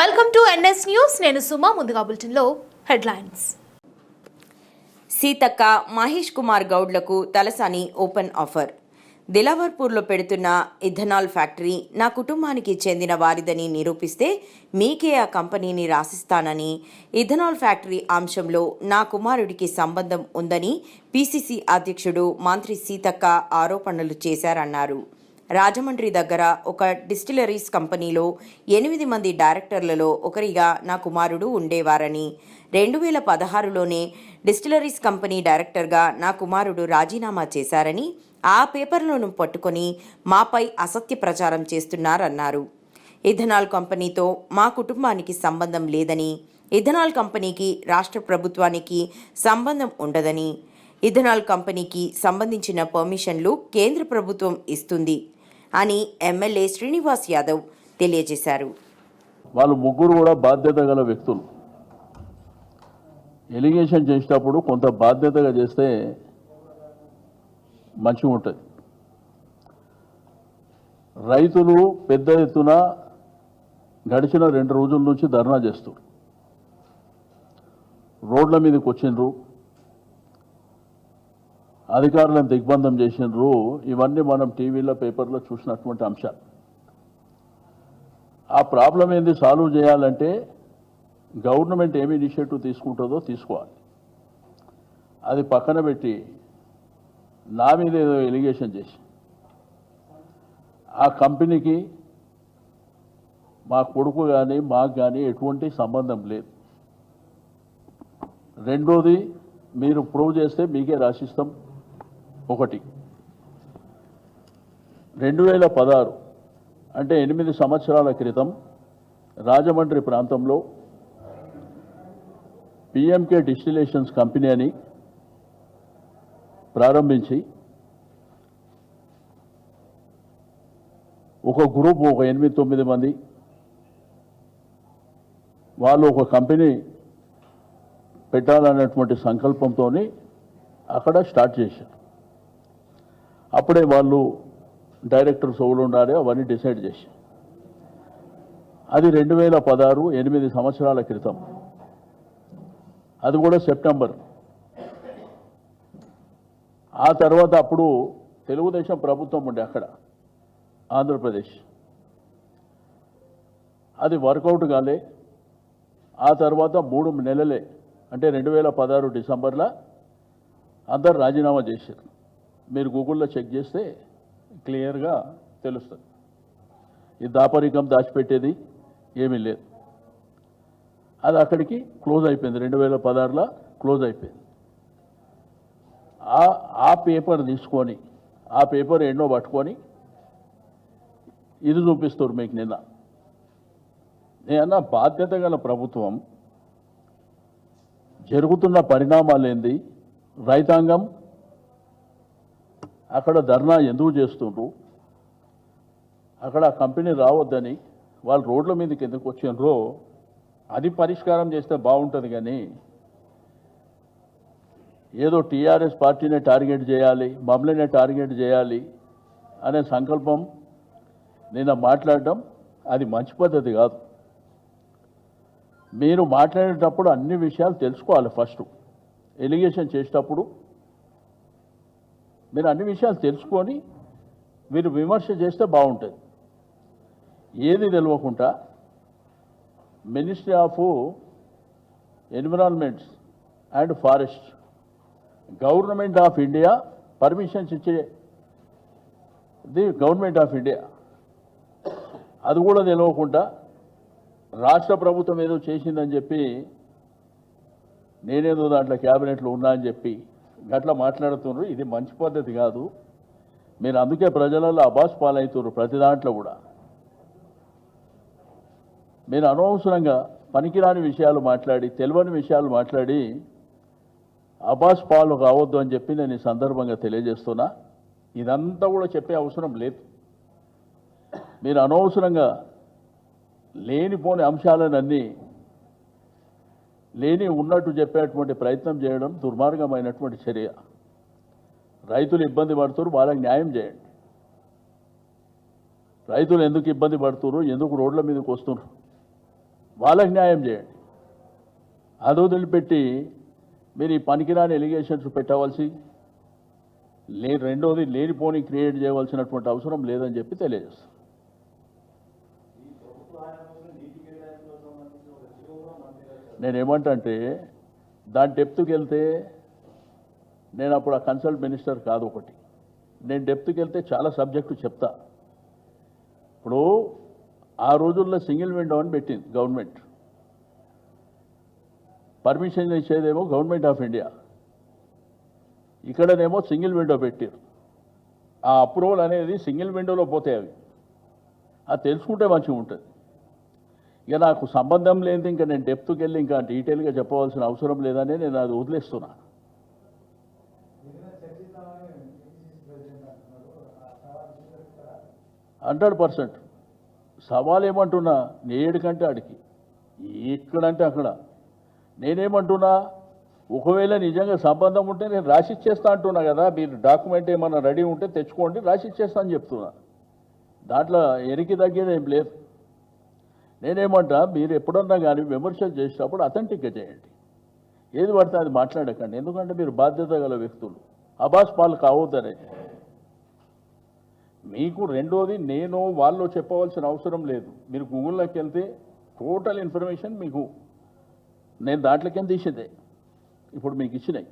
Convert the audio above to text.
Welcome to NS news నేను సుమా ముందుగా బులెటిన్లో హెడ్లైన్స్. సీతక్క మహేష్ కుమార్ గౌడ్లకు తలసాని ఓపెన్ ఆఫర్. దిలావర్పూర్లో పెడుతున్న ఇథనాల్ ఫ్యాక్టరీ నా కుటుంబానికి చెందిన వారిదని నిరూపిస్తే మీకే ఆ కంపెనీని రాసిస్తానని ఇథనాల్ ఫ్యాక్టరీ అంశంలో నా కుమారుడికి సంబంధం ఉందని పీసీసీ అధ్యక్షుడు మంత్రి సీతక్క ఆరోపణలు చేశారన్నారు. రాజమండ్రి దగ్గర ఒక డిస్టిలరీస్ కంపెనీలో ఎనిమిది మంది డైరెక్టర్లలో ఒకరిగా నా కుమారుడు ఉండేవారని. రెండు వేల పదహారులోనే డిస్టిలరీస్ కంపెనీ డైరెక్టర్గా నా కుమారుడు రాజీనామా చేశారని ఆ పేపర్లను పట్టుకొని మాపై అసత్య ప్రచారం చేస్తున్నారన్నారు. ఇథనాల్ కంపెనీతో మా కుటుంబానికి సంబంధం లేదని ఇథనాల్ కంపెనీకి రాష్ట్ర ప్రభుత్వానికి సంబంధం ఉండదని ఇథనాల్ కంపెనీకి సంబంధించిన పర్మిషన్లు కేంద్ర ప్రభుత్వం ఇస్తుంది. అని ఎమ్మెల్యే శ్రీనివాస్ యాదవ్ తెలియజేశారు. వాళ్ళు ముగ్గురు కూడా బాధ్యత గల వ్యక్తులు. ఎలిగేషన్ చేసేటప్పుడు కొంత బాధ్యతగా చేస్తే మంచిగా ఉంటుంది. రైతులు పెద్ద ఎత్తున గడిచిన రెండు రోజుల నుంచి ధర్నా చేస్తారు రోడ్ల మీదకి వచ్చిండ్రు. అధికారులను దిగ్బంధం చేసినారు. ఇవన్నీ మనం టీవీలో పేపర్లో చూసినటువంటి అంశాలు ఆ ప్రాబ్లం ఏంది? సాల్వ్ చేయాలంటే గవర్నమెంట్ ఏమి ఇనిషియేటివ్ తీసుకుంటుందో తీసుకోవాలి. అది పక్కన పెట్టి నా మీద ఏదో ఎలిగేషన్ చేసి ఆ కంపెనీకి మా కొడుకు కానీ మాకు కానీ ఎటువంటి సంబంధం లేదు. రెండోది మీరు ప్రూవ్ చేస్తే మీకే రాసిస్తాం. ఒకటి. రెండు వేల పదహారు అంటే ఎనిమిది సంవత్సరాల క్రితం రాజమండ్రి ప్రాంతంలో పిఎంకే డిస్టిలేషన్స్ కంపెనీ అని ప్రారంభించి ఒక గ్రూప్ ఒక ఎనిమిది తొమ్మిది మంది వాళ్ళు ఒక కంపెనీ పెట్టాలనేటువంటి సంకల్పంతో అక్కడ స్టార్ట్ చేశారు. అప్పుడే వాళ్ళు డైరెక్టర్స్ ఎవరు ఉండాలి అవన్నీ డిసైడ్ చేసి. అది రెండు వేల పదహారు ఎనిమిది సంవత్సరాల క్రితం. అది కూడా సెప్టెంబర్. ఆ తర్వాత అప్పుడు తెలుగుదేశం ప్రభుత్వం ఉండే అక్కడ ఆంధ్రప్రదేశ్. అది వర్కౌట్ కాలే. ఆ తర్వాత మూడు నెలలే అంటే రెండు వేల పదహారు డిసెంబర్లో అందరు రాజీనామా చేశారు. మీరు గూగుల్లో చెక్ చేస్తే క్లియర్గా తెలుస్తుంది. ఈ దాపరికం దాచిపెట్టేది ఏమీ లేదు. అది అక్కడికి క్లోజ్ అయిపోయింది. రెండు వేల పదహారులో క్లోజ్ అయిపోయింది. ఆ ఆ పేపర్ తీసుకొని ఆ పేపర్ ఎన్నో పట్టుకొని ఇది చూపిస్తారు మీకు నిన్న. నేనన్నా బాధ్యత గల ప్రభుత్వం జరుగుతున్న పరిణామాలు ఏంది రైతాంగం అక్కడ ధర్నా ఎందుకు చేస్తుండ్రు? అక్కడ ఆ కంపెనీ రావద్దని వాళ్ళు రోడ్ల మీదకి ఎందుకు వచ్చిండ్రో అది పరిష్కారం చేస్తే బాగుంటుంది కానీ ఏదో టీఆర్ఎస్ పార్టీనే టార్గెట్ చేయాలి మమ్మల్నే టార్గెట్ చేయాలి అనే సంకల్పం నిన్న మాట్లాడటం అది మంచి పద్ధతి కాదు. మీరు మాట్లాడేటప్పుడు అన్ని విషయాలు తెలుసుకోవాలి ఫస్ట్. ఎలిగేషన్ చేసేటప్పుడు మీరు అన్ని విషయాలు తెలుసుకొని మీరు విమర్శ చేస్తే బాగుంటుంది. ఏది తెలియకుండా ministry of environments and forest government of India permissions ఇచ్చే ది గవర్నమెంట్ ఆఫ్ ఇండియా. అది కూడా తెలియకుండా రాష్ట్ర ప్రభుత్వం ఏదో చేసిందని చెప్పి నేనేదో దాంట్లో క్యాబినెట్లో ఉన్నా అని చెప్పి గట్లా మాట్లాడుతున్నారు ఇది మంచి పద్ధతి కాదు. మీరు అందుకే ప్రజలలో అబాస్ పాలవుతున్నారు ప్రతి దాంట్లో కూడా. మీరు అనవసరంగా పనికిరాని విషయాలు మాట్లాడి తెలియని విషయాలు మాట్లాడి అబాస్ పాలు కావద్దు అని చెప్పి నేను ఈ సందర్భంగా తెలియజేస్తున్నా. ఇదంతా కూడా చెప్పే అవసరం లేదు. మీరు అనవసరంగా లేనిపోని అంశాలనన్నీ లేని ఉన్నట్టు చెప్పేటువంటి ప్రయత్నం చేయడం దుర్మార్గమైనటువంటి చర్య. రైతులు ఇబ్బంది పడుతున్నారు వాళ్ళకి న్యాయం చేయండి. రైతులు ఎందుకు ఇబ్బంది పడుతున్నారు ఎందుకు రోడ్ల మీదకి వస్తున్నారు? వాళ్ళకి న్యాయం చేయండి. అది వదిలిపెట్టి మీరు ఈ పనికిరాని ఎలిగేషన్స్ పెట్టవలసి లే రెండోది లేనిపోని క్రియేట్ చేయవలసినటువంటి అవసరం లేదని చెప్పి తెలియజేస్తాను. నేను ఏమంటే దాని డెప్త్కి వెళ్తే నేను అప్పుడు ఆ కన్సల్ట్ మినిస్టర్ కాదు ఒకటి. నేను డెప్త్కి వెళ్తే చాలా సబ్జెక్టు చెప్తా. ఇప్పుడు ఆ రోజుల్లో సింగిల్ విండో అని పెట్టింది గవర్నమెంట్. పర్మిషన్ ఇచ్చేదేమో గవర్నమెంట్ ఆఫ్ ఇండియా. ఇక్కడనేమో సింగిల్ విండో పెట్టారు. ఆ అప్రూవల్ అనేది సింగిల్ విండోలో పోతాయి అవి. అది తెలుసుకుంటే మంచిగా ఉంటుంది ఇక నాకు సంబంధం లేనిది ఇంకా నేను డెప్త్కి వెళ్ళి ఇంకా డీటెయిల్గా చెప్పవలసిన అవసరం లేదని నేను అది వదిలేస్తున్నా. Hundred percent. సవాల్ ఏమంటున్నా నేడు కంటే ఆడికి ఎక్కడంటే అక్కడ. నేనేమంటున్నా? ఒకవేళ నిజంగా సంబంధం ఉంటే నేను రాసిచ్చేస్తా అంటున్నా కదా మీరు డాక్యుమెంట్ ఏమన్నా రెడీ ఉంటే తెచ్చుకోండి రాసిచ్చేస్తా అని చెప్తున్నా. దాంట్లో ఎనికి తగ్గేది ఏం లేదు. నేనేమంటా మీరు ఎప్పుడన్నా కానీ విమర్శలు చేసేటప్పుడు అథెంటిక్గా చేయండి. ఏది పడితే అది మాట్లాడకండి. ఎందుకంటే మీరు బాధ్యత గల వ్యక్తులు. అబాస్ పాలు కావద్దనే. మీకు రెండోది నేను వాళ్ళు చెప్పవలసిన అవసరం లేదు. మీరు గూగుల్లోకి వెళ్తే టోటల్ ఇన్ఫర్మేషన్ మీకు. నేను దాంట్లోకేం తీసేదే? ఇప్పుడు మీకు ఇచ్చినాయి.